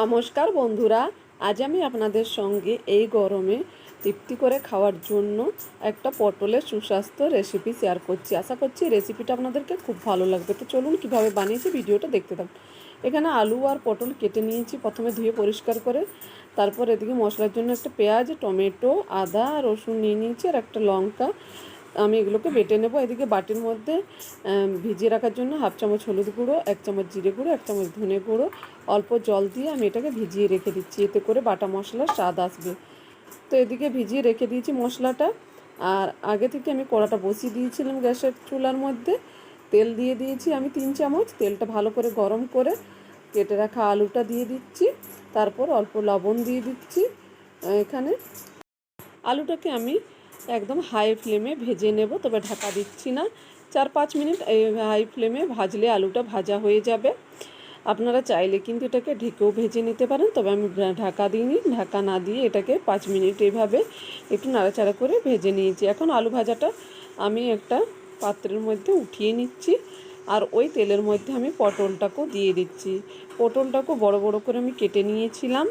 নমস্কার বন্ধুরা, আজ আমি আপনাদের সঙ্গে এই গরমে তৃপ্তি করে খাওয়ার জন্য একটা পটলের সুস্বাস্থ্য রেসিপি শেয়ার করছি। আশা করছি রেসিপিটা আপনাদেরকে খুব ভালো লাগবে। তো চলুন কীভাবে বানিয়েছি ভিডিওটা দেখতে থাকুন। এখানে আলু আর পটল কেটে নিয়েছি, প্রথমে ধুয়ে পরিষ্কার করে, তারপর এদিকে মশলার জন্য একটা পেঁয়াজ, টমেটো, আদা, রসুন নিয়ে নিয়েছি, আর একটা লঙ্কা আমি এগুলোকে বেটে নেব। এদিকে বাটির মধ্যে ভিজিয়ে রাখার জন্য হাফ চামচ হলুদ গুঁড়ো, এক চামচ জিরে গুঁড়ো, এক চামচ ধনে গুঁড়ো, অল্প জল দিয়ে আমি এটাকে ভিজিয়ে রেখে দিচ্ছি। এতে করে বাটা মশলার স্বাদ আসবে। তো এদিকে ভিজিয়ে রেখে দিয়েছি মশলাটা। আর আগে থেকে আমি কড়াটা বসিয়ে দিয়েছিলাম গ্যাসের চুলার মধ্যে। তেল দিয়ে দিয়েছি আমি তিন চামচ। তেলটা ভালো করে গরম করে কেটে রাখা আলুটা দিয়ে দিচ্ছি। তারপর অল্প লবণ দিয়ে দিচ্ছি, এখানে। আলুটাকে আমি একদম হাই ফ্লেমে ভেজে নেব, তবে ঢাকা দিচ্ছি না। চার পাঁচ মিনিট এই হাই ফ্লেমে ভাজলে আলুটা ভাজা হয়ে যাবে। আপনারা চাইলে কিন্তু এটাকে ঢেকেও ভেজে নিতে পারেন, তবে আমি ঢাকা দিইনি। ঢাকা না দিয়ে এটাকে পাঁচ মিনিট এইভাবে একটু নাড়াচাড়া করে ভেজে নিয়েছি। এখন আলু ভাজাটা আমি একটা পাত্রের মধ্যে উঠিয়ে নিচ্ছি, আর ওই তেলের মধ্যে আমি পটলটাকেও দিয়ে দিচ্ছি। পটলটাকেও বড় বড় করে আমি কেটে নিয়েছিলাম।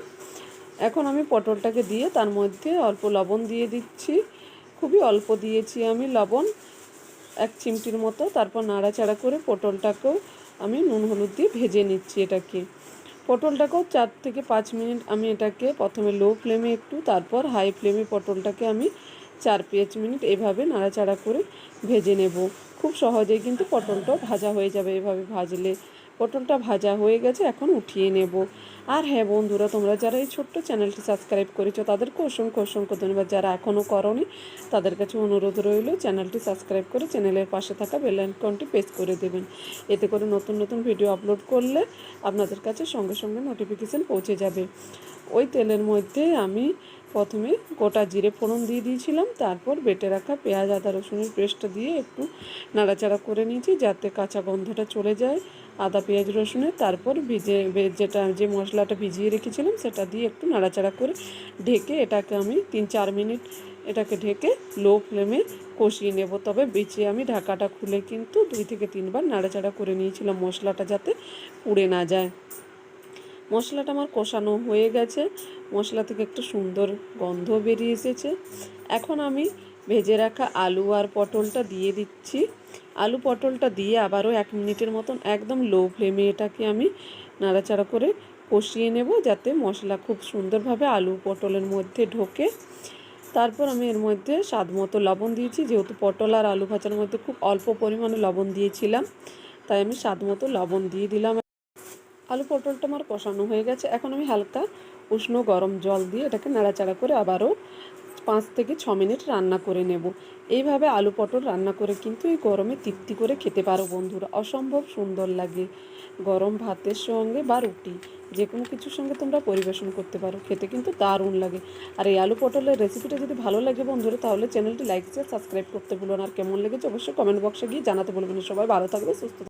এখন আমি পটলটাকে দিয়ে তার মধ্যে অল্প লবণ দিয়ে দিচ্ছি। খুবই অল্প দিয়েছি আমি লবণ, এক চিমটির মতো। তারপর নাড়াচাড়া করে পটলটাকেও আমি নুন হলুদ দিয়ে ভেজে নিচ্ছি এটাকে। পটলটাকেও চার থেকে পাঁচ মিনিট আমি এটাকে প্রথমে লো ফ্লেমে একটু, তারপর হাই ফ্লেমে পটলটাকে আমি চার পাঁচ মিনিট এভাবে নাড়াচাড়া করে ভেজে নেব। খুব সহজেই কিন্তু পটলটাও ভাজা হয়ে যাবে এভাবে ভাজলে। পটলটা ভাজা হয়ে গেছে, এখন উঠিয়ে নেব। আর হ্যাঁ বন্ধুরা, তোমরা যারা এই ছোট্ট চ্যানেলটি সাবস্ক্রাইব করেছ, তাদেরকে অসংখ্য অসংখ্য ধন্যবাদ। যারা এখনও করনি, তাদের কাছে অনুরোধ রইল, চ্যানেলটি সাবস্ক্রাইব করে চ্যানেলের পাশে থাকা বেল আইকনটি প্রেস করে দেবেন। এতে করে নতুন নতুন ভিডিও আপলোড করলে আপনাদের কাছে সঙ্গে সঙ্গে নোটিফিকেশান পৌঁছে যাবে। ওই তেলের মধ্যে আমি প্রথমে গোটা জিরে ফোড়ন দিয়ে দিয়েছিলাম, তারপর বেটে রাখা পেঁয়াজ, আদা, রসুনের পেস্টটা দিয়ে একটু নাড়াচাড়া করে নিয়েছি যাতে কাঁচা গন্ধটা চলে যায়। আদা, পেঁয়াজ, রসুনের, তারপর ভিজে যেটা, যে মশলাটা ভিজিয়ে রেখেছিলাম সেটা দিয়ে একটু নাড়াচাড়া করে ঢেকে এটাকে আমি তিন চার মিনিট এটাকে ঢেকে লো ফ্লেমে কষিয়ে নেব। তবে বেঁচে আমি ঢাকাটা খুলে কিন্তু দুই থেকে তিনবার নাড়াচাড়া করে নিয়েছিলাম মশলাটা যাতে পুড়ে না যায়। মশলাটা আমার কষানো হয়ে গেছে। মশলা থেকে একটা সুন্দর গন্ধ বেরিয়ে এসেছে। এখন আমি ভেজে রাখা আলু আর পটলটা দিয়ে দিচ্ছি। আলু পটলটা দিয়ে আবারও এক মিনিটের মতন একদম লো ফ্লেমে এটাকে আমি নাড়াচাড়া করে কষিয়ে নেব যাতে মশলা খুব সুন্দরভাবে আলু পটলের মধ্যে ঢোকে। তারপর আমি এর মধ্যে স্বাদ মতো লবণ দিয়েছি। যেহেতু পটল আর আলু ভাজার মধ্যে খুব অল্প পরিমাণে লবণ দিয়েছিলাম, তাই আমি স্বাদ মতো লবণ দিয়ে দিলাম। আলু পটলটা আমার কষানো হয়ে গেছে। এখন আমি হালকা উষ্ণ গরম জল দিয়ে এটাকে নাড়াচাড়া করে আবারও পাঁচ থেকে ছ মিনিট রান্না করে নেব। এইভাবে আলু পটল রান্না করে কিন্তু এই গরমে তৃপ্তি করে খেতে পারো বন্ধুরা। অসম্ভব সুন্দর লাগে গরম ভাতের সঙ্গে বা রুটি। যে কোনো কিছুর সঙ্গে তোমরা পরিবেশন করতে পারো। খেতে কিন্তু দারুণ লাগে। আর এই আলু পটলের রেসিপিটা যদি ভালো লাগে বন্ধুরা, তাহলে চ্যানেলটি লাইক, শেয়ার, সাবস্ক্রাইব করতে ভুলো না। আর কেমন লেগেছে অবশ্যই কমেন্ট বক্সে গিয়ে জানাতে বলবেন সবাই ভালো থাকবে, সুস্থ।